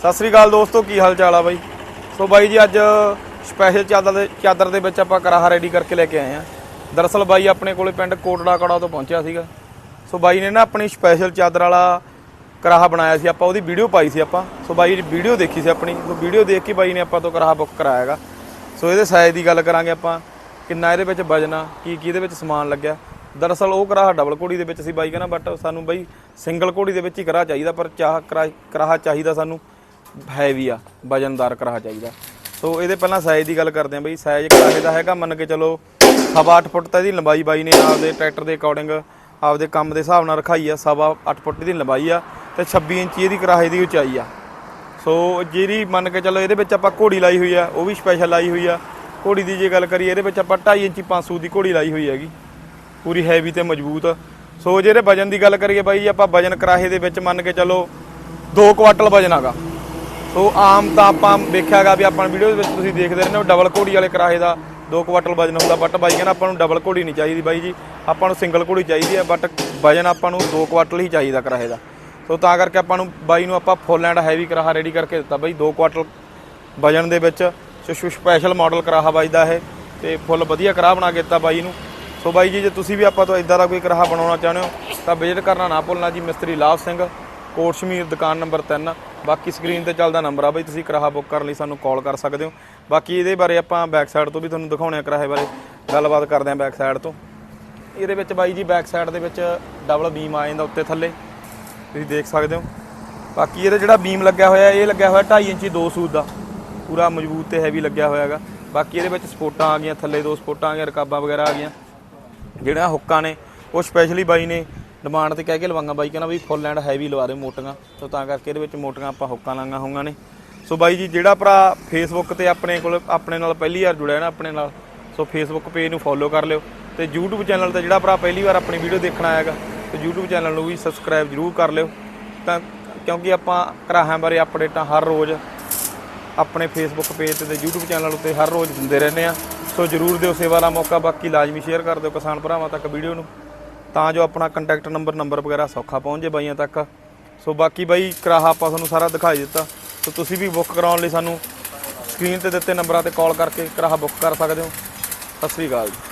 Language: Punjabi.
ਸਤਿ ਸ੍ਰੀ ਅਕਾਲ ਦੋਸਤੋ, ਕੀ ਹਾਲ ਚਾਲ ਆ ਬਾਈ? ਸੋ ਬਾਈ ਜੀ, ਅੱਜ ਸਪੈਸ਼ਲ ਚਾਦਰ ਦੇ ਚਾਦਰ ਦੇ ਵਿੱਚ ਆਪਾਂ ਕਰਾਹਾ ਰੈਡੀ ਕਰਕੇ ਲੈ ਕੇ ਆਏ ਆ। ਦਰਅਸਲ ਬਾਈ ਆਪਣੇ ਕੋਲੇ ਪਿੰਡ ਕੋਟੜਾ ਕੜਾ ਤੋਂ ਪਹੁੰਚਿਆ ਸੀਗਾ। ਸੋ ਬਾਈ ਨੇ ਨਾ ਆਪਣੀ ਸਪੈਸ਼ਲ ਚਾਦਰ ਵਾਲਾ ਕਰਾਹਾ ਬਣਾਇਆ ਸੀ, ਆਪਾਂ ਉਹਦੀ ਵੀਡੀਓ ਪਾਈ ਸੀ ਆਪਾਂ। ਸੋ ਬਾਈ ਦੀ ਵੀਡੀਓ ਦੇਖੀ ਸੀ ਆਪਣੀ। ਸੋ ਵੀਡੀਓ ਦੇਖ ਕੇ ਬਾਈ ਨੇ ਆਪਾਂ ਤੋਂ ਕਰਾਹਾ ਬੁੱਕ ਕਰਾਇਆ ਹੈਗਾ। ਸੋ ਇਹਦੇ ਸਾਈਜ਼ ਦੀ ਗੱਲ ਕਰਾਂਗੇ ਆਪਾਂ, ਕਿੰਨਾ ਇਹਦੇ ਵਿੱਚ ਵਜਨ ਆ ਕੀ ਕੀ ਇਹਦੇ ਵਿੱਚ ਸਮਾਨ ਲੱਗਿਆ। ਦਰਅਸਲ ਉਹ ਕਰਾਹਾ ਡਬਲ ਕੋੜੀ ਦੇ ਵਿੱਚ ਸੀ ਬਾਈ ਕਹਿੰਦਾ ਬਟ ਸਾਨੂੰ ਬਾਈ ਸਿੰਗਲ ਕੋੜੀ ਦੇ ਵਿੱਚ ਹੀ ਕਰਾਹਾ ਚਾਹੀਦਾ, ਪਰ ਚਾਹ ਕਰਾ- ਕਰਾਹਾ ਚਾਹੀਦਾ ਸਾਨੂੰ। ਹੈਵੀ ਆ, ਵਜਨਦਾਰ ਕਰਾਹਾ ਚਾਹੀਦਾ। ਸੋ ਇਹਦੇ ਪਹਿਲਾਂ ਸਾਈਜ਼ ਦੀ ਗੱਲ ਕਰਦੇ ਆਂ ਬਈ, ਸਾਈਜ਼ ਕਰਾਹੇ ਦਾ ਹੈਗਾ, ਮੰਨ ਕੇ ਚਲੋ ਸਵਾ 8 ਫੁੱਟ ਤਾਂ ਇਹਦੀ ਲੰਬਾਈ ਬਾਈ ਨੇ ਆਪਦੇ ਟਰੈਕਟਰ ਦੇ ਅਕੋਰਡਿੰਗ ਆਪਦੇ ਕੰਮ ਦੇ ਹਿਸਾਬ ਨਾਲ ਰਖਾਈ ਆ, ਸਵਾ 8 ਫੁੱਟ ਦੀ ਲੰਬਾਈ ਆ ਤੇ 26 ਇੰਚੀ ਇਹਦੀ ਕਰਾਹੇ ਦੀ ਉਚਾਈ ਆ। ਸੋ ਜਿਹੜੀ ਮੰਨ ਕੇ ਚਲੋ ਇਹਦੇ ਵਿੱਚ ਆਪਾਂ ਘੋੜੀ ਲਾਈ ਹੋਈ ਆ, ਉਹ ਵੀ ਸਪੈਸ਼ਲ ਲਾਈ ਹੋਈ ਆ। ਘੋੜੀ ਦੀ ਜੇ ਗੱਲ ਕਰੀਏ, ਇਹਦੇ ਵਿੱਚ ਆਪਾਂ 2.5 ਇੰਚੀ 500 ਦੀ ਘੋੜੀ ਲਾਈ ਹੋਈ ਹੈਗੀ। ਪੂਰੀ ਹੈਵੀ ਤੇ ਮਜ਼ਬੂਤ। ਸੋ ਜਿਹੜੇ ਵਜਨ ਦੀ ਗੱਲ ਕਰੀਏ ਬਾਈ, ਆਪਾਂ ਵਜਨ ਕਰਾਹੇ ਦੇ ਵਿੱਚ ਮੰਨ ਕੇ ਚਲੋ 2 ਕੁਆਟਲ ਵਜਨ ਆਗਾ ਸੋ ਆਮ ਤਾਂ ਆਪਾਂ ਦੇਖਿਆਗਾ ਵੀ ਆਪਾਂ ਵੀਡੀਓ ਦੇ ਵਿੱਚ ਤੁਸੀਂ ਦੇਖਦੇ ਰਹਿੰਦੇ ਹੋ, ਡਬਲ ਘੋੜੀ ਵਾਲੇ ਕਰਾਹੇ ਦਾ 2 ਕੁਆਟਲ ਵਜਨ ਹੁੰਦਾ ਬਟ ਬਾਈ ਕਹਿੰਦਾ ਆਪਾਂ ਨੂੰ ਡਬਲ ਘੋੜੀ ਨਹੀਂ ਚਾਹੀਦੀ ਬਾਈ ਜੀ, ਆਪਾਂ ਨੂੰ ਸਿੰਗਲ ਘੋੜੀ ਚਾਹੀਦੀ ਹੈ ਬਟ ਵਜਨ ਆਪਾਂ ਨੂੰ 2 ਕੁਆਟਲ ਹੀ ਚਾਹੀਦਾ ਕਿਰਾਏ ਦਾ। ਸੋ ਤਾਂ ਕਰਕੇ ਆਪਾਂ ਨੂੰ ਬਾਈ ਨੂੰ ਆਪਾਂ ਫੁੱਲ ਐਂਡ ਹੈਵੀ ਕਰਾਹਾ ਰੈਡੀ ਕਰਕੇ ਦਿੱਤਾ ਬਾਈ 2 ਕੁਆਟਲ ਵਜਨ ਦੇ ਵਿੱਚ ਸਪੈਸ਼ਲ ਮਾਡਲ ਕਰਾਹਾ ਬਾਈ ਦਾ ਇਹ, ਤੇ ਫੁੱਲ ਵਧੀਆ ਕਰਾਹ ਬਣਾ ਕੇ ਦਿੱਤਾ ਬਾਈ ਨੂੰ। ਸੋ ਬਾਈ ਜੀ, ਜੇ ਤੁਸੀਂ ਵੀ ਆਪਾਂ ਤੋਂ ਇਦਾਂ ਦਾ ਕੋਈ ਕਰਾਹਾ ਬਣਾਉਣਾ ਚਾਹੁੰਦੇ ਹੋ, ਤਾਂ ਵਿਜ਼ਿਟ ਕਰਨਾ ਨਾ ਭੁੱਲਣਾ ਜੀ, ਮਿਸਤਰੀ ਲਾਭ ਸਿੰਘ। ਕੋਟ ਸ਼ਮੀਰ ਦੁਕਾਨ ਨੰਬਰ 3 ਬਾਕੀ ਸਕਰੀਨ ਤੇ ਚੱਲਦਾ ਨੰਬਰ ਆ ਬਾਈ, ਤੁਸੀਂ ਕਰਾਹਾ ਬੁੱਕ ਕਰਨ ਲਈ ਸਾਨੂੰ ਕਾਲ ਕਰ ਸਕਦੇ ਹੋ। ਬਾਕੀ ਇਹਦੇ ਬਾਰੇ ਆਪਾਂ ਬੈਕ ਸਾਈਡ ਤੋਂ ਵੀ ਤੁਹਾਨੂੰ ਦਿਖਾਉਣੇ ਆ ਕਰਾਹੇ ਬਾਰੇ। ਗੱਲਬਾਤ ਕਰਦੇ ਆਂ ਬੈਕ ਸਾਈਡ ਤੋਂ। ਇਹਦੇ ਵਿੱਚ ਬਾਈ ਜੀ ਬੈਕ ਸਾਈਡ ਦੇ ਵਿੱਚ ਡਬਲ ਬੀਮ ਆ ਜਾਂਦਾ ਉੱਤੇ ਥੱਲੇ। ਤੁਸੀਂ ਦੇਖ ਸਕਦੇ ਹੋ। ਬਾਕੀ ਇਹਦਾ ਜਿਹੜਾ ਬੀਮ ਲੱਗਿਆ ਹੋਇਆ, ਇਹ ਲੱਗਿਆ ਹੋਇਆ 2.5 ਇੰਚੀ ਦੋ ਸੂਤ ਦਾ। ਪੂਰਾ ਮਜ਼ਬੂਤ ਤੇ ਹੈਵੀ ਲੱਗਿਆ ਹੋਇਆ ਹੈਗਾ। ਬਾਕੀ ਇਹਦੇ ਵਿੱਚ ਸਪੋਰਟਾਂ ਆ ਗਈਆਂ, ਥੱਲੇ ਦੋ ਸਪੋਰਟਾਂ ਆ ਗਈਆਂ, ਰਕਾਬਾਂ ਵਗੈਰਾ ਆ ਗਈਆਂ। ਜਿਹੜੀਆਂ ਹੁੱਕਾਂ ਨੇ, ਉਹ ਸਪੈਸ਼ਲੀ ਬਾਈ ਨੇ ਡਿਮਾਂਡ ਤੇ ਕਹਿ ਕੇ ਲਵਾਂਗਾ ਬਾਈ, ਕਹਿੰਦਾ ਵੀ ਫੁੱਲ ਐਂਡ ਹੈਵੀ ਲਵਾ ਦੇ ਮੋਟੀਆਂ। ਸੋ ਤਾਂ ਕਰਕੇ ਇਹਦੇ ਵਿੱਚ ਮੋਟੀਆਂ ਆਪਾਂ ਹੁੱਕਾਂ ਲਾਂਗਾ ਹੋਈਆਂ ਨੇ ਸੋ ਬਾਈ ਜੀ, ਜਿਹੜਾ ਭਰਾ ਫੇਸਬੁੱਕ ਤੇ ਆਪਣੇ ਕੋਲ, ਆਪਣੇ ਨਾਲ ਪਹਿਲੀ ਵਾਰ ਜੁੜਿਆ ਨਾ ਆਪਣੇ ਨਾਲ ਸੋ ਫੇਸਬੁੱਕ ਪੇਜ ਨੂੰ ਫੋਲੋ ਕਰ ਲਿਓ। ਤੇ YouTube ਚੈਨਲ ਤੇ ਜਿਹੜਾ ਭਰਾ ਪਹਿਲੀ ਵਾਰ ਆਪਣੀ ਵੀਡੀਓ ਦੇਖਣ ਆਇਆਗਾ ਤੇ YouTube ਚੈਨਲ ਨੂੰ ਵੀ ਸਬਸਕ੍ਰਾਈਬ ਜਰੂਰ ਕਰ ਲਿਓ। ਤਾਂ ਕਿਉਂਕਿ ਆਪਾਂ ਕਰਾਹਾਂ ਬਾਰੇ ਅਪਡੇਟਾਂ ਹਰ ਰੋਜ਼ ਆਪਣੇ ਫੇਸਬੁੱਕ ਪੇਜ ਤੇ ਤੇ YouTube ਚੈਨਲ ਉੱਤੇ ਹਰ ਰੋਜ਼ ਦਿੰਦੇ ਰਹਿੰਦੇ ਆ ਸੋ ਜਰੂਰ ਦਿਓ ਸੇਵਾ ਦਾ ਮੌਕਾ, ਬਾਕੀ ਲਾਜ਼ਮੀ ਸ਼ੇਅਰ ਕਰ ਦਿਓ ਕਿਸਾਨ ਭਰਾਵਾਂ ਤੱਕ ਵੀਡੀਓ ਨੂੰ। ਤਾਂ ਜੋ ਆਪਣਾ ਕੰਟੈਕਟ ਨੰਬਰ ਨੰਬਰ ਵਗੈਰਾ ਸੌਖਾ ਪਹੁੰਚ ਜੇ ਬਾਈਆਂ ਤੱਕ। ਸੋ ਬਾਕੀ ਬਾਈ, ਕਰਾਹਾ ਆਪਾਂ ਤੁਹਾਨੂੰ ਸਾਰਾ ਦਿਖਾਈ ਦਿੱਤਾ। ਸੋ ਤੁਸੀਂ ਵੀ ਬੁੱਕ ਕਰਾਉਣ ਲਈ ਸਾਨੂੰ ਸਕਰੀਨ ਤੇ ਦਿੱਤੇ ਨੰਬਰਾਂ ਤੇ ਕਾਲ ਕਰਕੇ ਕਰਾਹਾ ਬੁੱਕ ਕਰ ਸਕਦੇ ਹੋ। ਸਤਿ ਸ੍ਰੀ ਅਕਾਲ ਜੀ।